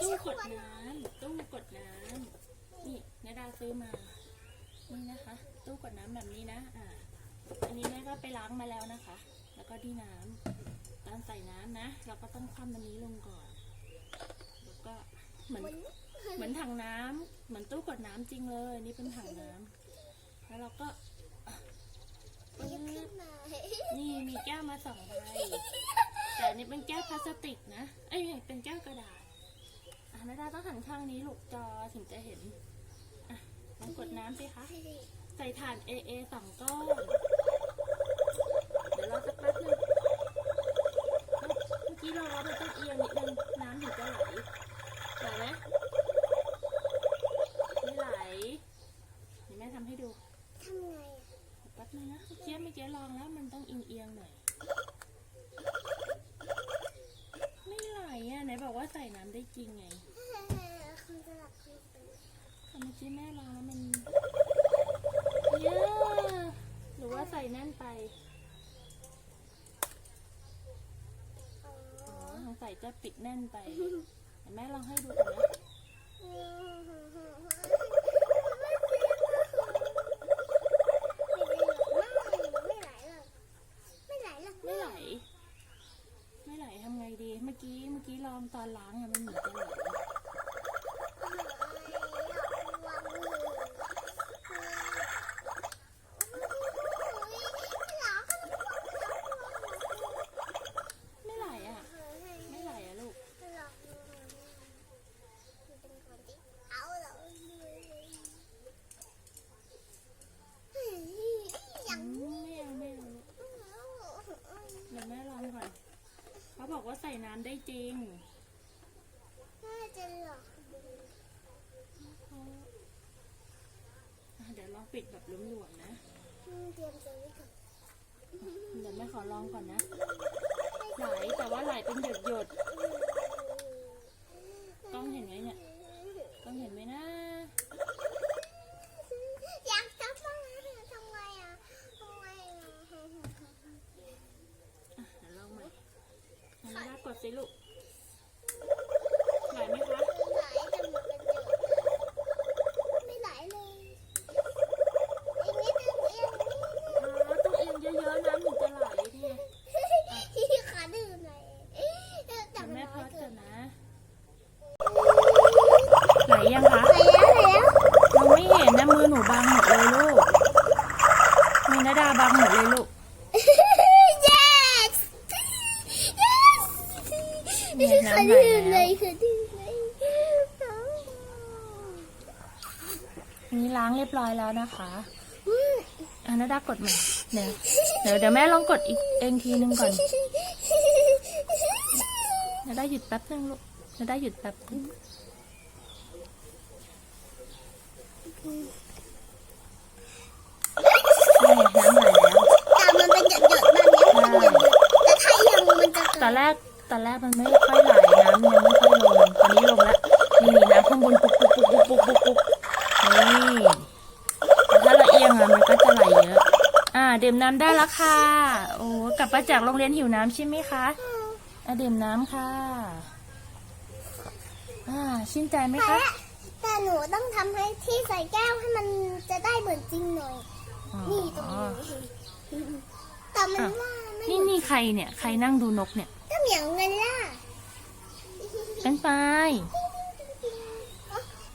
ตู้กดน้ำตู้กดน้ำนี่นาดาซื้อมา นี่นะคะ ตู้กดน้ำแบบนี้นะอ่าอันนี้แม่ก็ไปล้างมาแล้วนะคะ แล้วก็ที่น้ำตอนใส่น้ำนะ เราก็ต้องคว่ำอันนี้ลงก่อน แล้วก็เหมือนเหมือนถังน้ำเหมือนตู้กดน้ำจริงเลย นี่เป็นถังน้ำแล้วเราก็ปึ๊บขึ้นมานี่มีแก้วมาสองใบแต่อันนี้เป็นแก้วพลาสติกนะ เอ้ยเป็นแก้วกระดาษ อะนาดาต้องหันข้างนี้ลูกจอถึงจะเห็น อะลองกดน้ำสิคะ ใส่ถ่าน AA สองก้อน เดี๋ยวเราสักแป๊บนึงเอ้าเมื่อกี้เราเอาไปต้องเอียงนิดนึงน้ำถึงจะไหลไหลไหมไม่ไหลเดี๋ยวแม่ทำให้ดู ทำไง แป๊บนึงนะเมื่อกี้เมื่อกี้ลองแล้วมันต้องเอียงเอียงๆหน่อย ไม่ไหลอะไหนบอกว่า ใส่น้ำได้จริงไงคุณจะหลับคุณตื่นแต่เมื่อกี้แม่ลองแล้วมันเยอะหรือว่าใส่แน่นไปอ๋ออ๋อสงสัยจะปิดแน่นไปแม่ลองให้ดูก่อนนะ ไม่ไหลหรอกไม่ไหลหรอก ไม่ไหล ไม่ไหลทำไงดี เมื่อกี้เมื่ อนตอนล้างอะมันเหมือนกันเลยม่ไหลอะ ไม่ไหลอะลูก เอาเหรอยัง ไม่เอาไม่เอาลูกเดี๋ยวแม่ลองก่อน เขาบอกว่าใส่น้ำได้ จริงน่าจะหลอกอะเดี๋ยวลองปิดแบบหลวมๆนะเตรียมตัวไว้ก่อนเดี๋ยวแม่ขอลองก่อนนะไหลแต่ว่าไหลเป็นหยดหยดๆกล้องเห็นไหมเนี่ยกล้องเห็นไหมนะ อยากจับบ้างนะทำไงอะทำไงอะ อะเดี๋ยวลองใหม่ทำ ไม่ได้กดสิลูก ไหลไหมคะ ไหลแต่หมดเป็นหยดไม่ไหลเลยอีกนิดนึงอีกนิดนึง อ๋อต้องเอียงเยอะๆน้ำถึงจะไหลดิ ขาดื่มเลยแต่ เดี๋ยว มัน แม่ น้ พ อ อย ด เกิ ก่อน นนะ ไหลยังคะ ไปแล้วไปแล้ว มองไม่เห็นนะมือหนูบังหมดเลยลูกมีนาดาบังหมดเลยลูก yes yes เนี่ยน้ำ ขา ไหล ดื่มเล แล้ว ยขาดื่มเลย อั นนี้ล้างเรียบร้อยแล้วนะคะอะนาดากดใหม่เดี๋ยวเดี๋ยวเดี๋ยวแม่ลองกดอีกเองทีนึงก่อนนาดาหยุดแป๊บนึงลูกนาดาหยุดแป๊บนึงนี่น้ำไหลแล้วแต่มันเป็นหยดหยดๆมันยังเป็นหยดหยดแต่ถ้ายังมันจะตอนแรกตอนแรกมันไม่ค่อยไหลน้ำยังไม่ค่อยลงตอนนี้ลงแล้วนี่น้ำข้างบนปุ๊บปุ๊บปุ๊บปุ๊บปุ๊บปุ๊บปุ๊บนี่แต่ถ้าเราเอียงอะมันก็จะไหลเยอะ อ่า ดื่มน้ำได้แล้วค่ะ โอ้กลับมาจากโรงเรียนหิวน้ำใช่ไหมคะอะดื่มน้ำค่ะ อ่าชื่นใจไหมคะ แต่หนูต้องทำให้ที่ใส่แก้วให้มันจะได้เหมือนจริงหน่อยอ๋อนี่ตรงนี้แต่มันว่าไม่นี่นี่ใครเนี่ย ใครนั่งดูนกเนี่ย ก็เหมียวเงินล่ะเป็นไฟ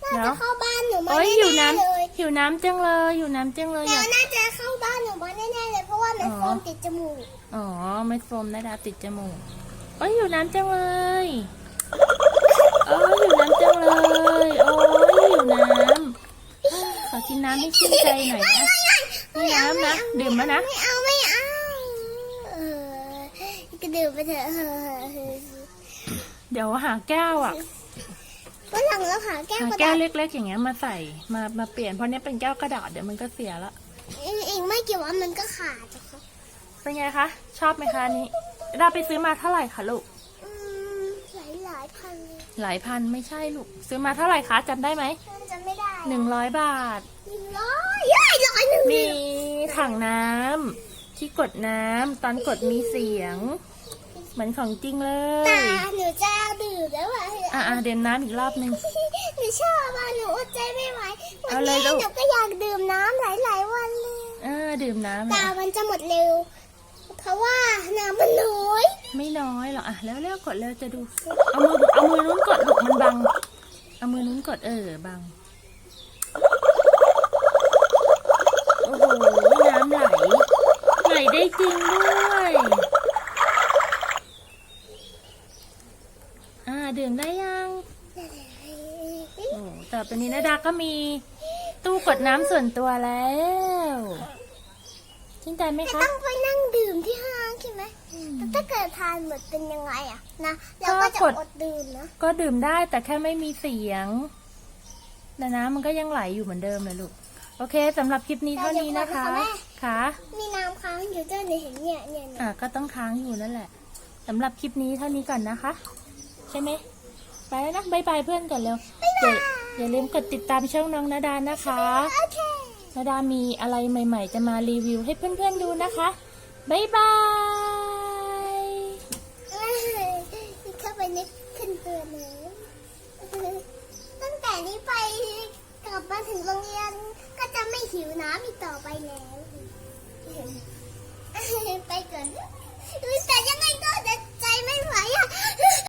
น่าจะเข้าบ้านหนูมาโอ้ยแน่หิวๆน้เลยำ หิวน้ำจังเลยหิวน้ำจังเลยอเดี๋ยยาวกน่าจะเข้าบ้านหนูมาแน่ๆเลยเพราะว่ามันอ๋อโฟมติดจมูกอ๋อไม่โฟมนะดาติดจมูกโอ้ยอยู่น้ำจังเลยโอ้ยอยู่น้ำจังเลยโอ้ยอยู่น้ำขอกินน้ำให้ชื่นใจหน่อยนะนี่น้ำนะดื่มแล้วนะไม่เอาไม่เอาเออก็ดื่มไปเถอะเออเดี๋ยวหาแก้วอะ วันหลังเราหาแก้วหากระแก้ดาวษเล็กๆ อย่างเงี้ยมาใส่มามาเปลี่ยนเพราะเนี้ยเป็นแก้วกระดาษเดี๋ยวมันก็เสียละอีกอีกไม่กี่วันมันก็ขาดนะคะเป็นไงคะชอบไหมคะอันนี้ดาไปซื้อมาเท่าไหร่คะลูกอืมหลายหลายพันเลยหลายพันไม่ใช่ลูกซื้อมาเท่าไหร่คะจำได้ไหมมันจำไม่ได้หนึ่งร้อยบาท หนึ่งร้อยเย้ยร้อยหนึ่งมีถังน้ำที่กดน้ำตอนกดมีเสียงมีเหมือนของจริงเลตายหนูจะดื่มแล้วอะอะ อะเดินน้ำอีกรอบหนึ่งหนูชอบอะหนูอดใจไม่ไหววันเอาเลยนี้ลูก หนูก็อยากดื่มน้ำหลาย ๆ วันเลยเออดื่มน้ำตาอะมันจะหมดเร็ว เพราะว่าน้ำมันน้อยไม่น้อยหรอกอะแล้วเร็วกดเร็วจะดู เอามือเอามือนู้นกดลูกมันบัง เอามือนู้นกดเออบัง โอ้โหน้ำไหลไหลได้จริงด้วย อ่าดื่มได้ยังโอ้ต่อไปนี้นะดาก็มีตู้กดน้ำส่วนตัวแล้วชื่นใจไหมจะคะต้องไปนั่งดื่มที่ห้างใช่ไหมแต่ถ้าเกิดทานหมดเป็นยังไงอะนะเราก็จะก็กดอดดื่มนะก็ดื่มได้แต่แค่ไม่มีเสียงแต่น้ำมันก็ยังไหลอยู่เหมือนเดิมเลยลูกโอเคสำหรับคลิปนี้เท่านี้นะคะค่ะมีน้ำค้างอยู่ด้วยเนี่ยเห็นเนี่ยเนี่ยเนี่ยอะก็ต้องค้างอยู่นั่นแหละสำหรับคลิปนี้เท่านี้ก่อนนะคะ ใช่ไหมไปแล้วนะบายบายเพื่อนก่อนเร็วอย่าอย่าลืมกดติดตามช่องน้องนาดานะคะโอเคนาดามีอะไรใหม่ ๆ จะมารีวิวให้เพื่อนๆดูนะคะบายบายเอ้ยเข้าไปนึกขึ้นตัวเลยตั้งแต่นี้ไปกลับมาถึงโรงเรียนก็จะไม่หิวน้ำอีกต่อไปแล้ว ไปก่อน